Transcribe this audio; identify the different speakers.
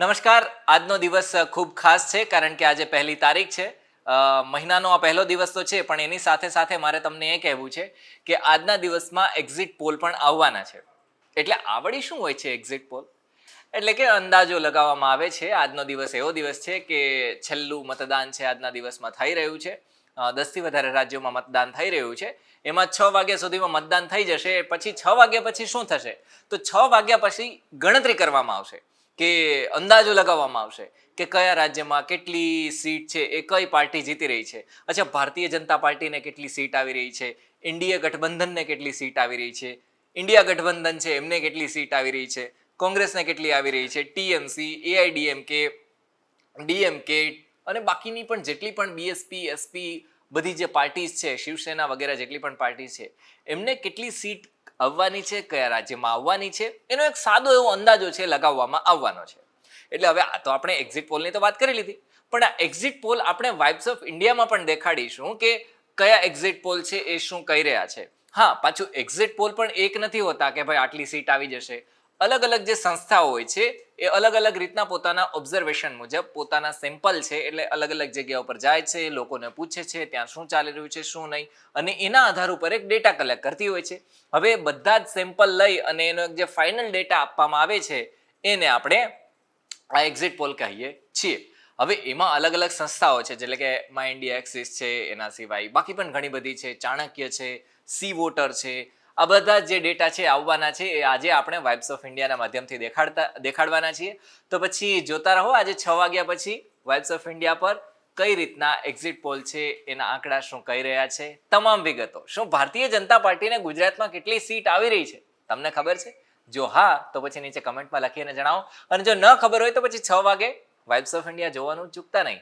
Speaker 1: નમસ્કાર. આજનો દિવસ ખૂબ ખાસ છે કારણ કે આજે પહેલી તારીખ છે. મહિનાનો આ પહેલો દિવસ તો છે, પણ એની સાથે સાથે મારે તમને એ કહેવું છે કે આજના દિવસમાં એક્ઝિટ પોલ પણ આવવાના છે. એટલે આવડી શું હોય છે એક્ઝિટ પોલ એટલે કે અંદાજો લગાવવામાં આવે છે, આજનો દિવસ એવો દિવસ છે કે છેલ્લું મતદાન છે આજના દિવસમાં થઈ રહ્યું છે. દસથી વધારે રાજ્યોમાં મતદાન થઈ રહ્યું છે. એમાં છ વાગ્યા સુધીમાં મતદાન થઈ જશે, પછી છ વાગ્યા પછી શું થશે? તો છ વાગ્યા પછી ગણતરી કરવામાં આવશે. કે અંદાજો લગાવવામાં આવશે કે કયા રાજ્યમાં કેટલી સીટ છે, એ કઈ પાર્ટી જીતી રહી છે. અચ્છા, ભારતીય જનતા પાર્ટીને કેટલી સીટ આવી રહી છે? ઇન્ડિયા ગઠબંધનને કેટલી સીટ આવી રહી છે? ઇન્ડિયા ગઠબંધન છે, એમને કેટલી સીટ આવી રહી છે? કોંગ્રેસને કેટલી આવી રહી છે? ટીએમસી, એઆઈડીએમકે, ડીએમકે અને બાકીની પણ જેટલી પણ બીએસપી, એસપી બધી જે પાર્ટીઝ છે, શિવસેના વગેરે જેટલી પણ પાર્ટી છે, એમને કેટલી સીટ આવવાની છે, કયા રાજ્યમાં આવવાની છે, એનો એક સાદો એવો અંદાજો છે લગાવવામાં આવવાનો છે. એટલે હવે આ તો આપણે એક્ઝિટ પોલની તો વાત કરી લીધી. પણ આ એક્ઝિટ પોલ આપણે વાઇબ્સ ઓફ ઇન્ડિયામાં પણ દેખાડીશું કે કયા એક્ઝિટ પોલ છે એ શું કહી રહ્યા છે. હા, પાછું એક્ઝિટ પોલ પણ એક નથી હોતા કે ભાઈ આટલી સીટ આવી જશે. અલગ અલગ જે સંસ્થાઓ હોય છે એ અલગ અલગ રીતના પોતાના ઓબ્ઝર્વેશન મુજબ પોતાના સેમ્પલ છે એટલે અલગ અલગ જગ્યા ઉપર જાય છે, લોકોને પૂછે છે ત્યાં શું ચાલી રહ્યું છે, શું નહીં, અને એના આધાર ઉપર એક ડેટા કલેક્ટ કરતી હોય છે. હવે બધા જ સેમ્પલ લઈ અને એનો એક જે ફાઇનલ ડેટા આપવામાં આવે છે, એને આપણે આ એક્ઝિટ પોલ કહીએ છીએ. હવે એમાં અલગ અલગ સંસ્થાઓ છે એટલે કે માય ઇન્ડિયા એક્સિસ છે, એના સિવાય બાકી પણ ઘણી બધી છે, ચાણક્ય છે સી વોટર છે આ બધા જે ડેટા છે આવવાના છે, એ આજે આપણે વાઇબ્સ ઓફ ઇન્ડિયાના માધ્યમથી દેખાડતા, દેખાડવાના છીએ. તો પછી જોતા રહો, આજે છ વાગ્યા પછી વાઇબ્સ ઓફ ઇન્ડિયા પર કઈ રીતના એક્ઝિટ પોલ છે, એના આંકડા શું કહી રહ્યા છે, તમામ વિગતો. શું ભારતીય જનતા પાર્ટીને ગુજરાતમાં કેટલી સીટ આવી રહી છે? તમને ખબર છે? જો હા, તો પછી નીચે કમેન્ટમાં લખીને જણાવો. અને જો ન ખબર હોય તો પછી છ વાગે વાઇબ્સ ઓફ ઇન્ડિયા જોવાનું ચૂકતા નહીં.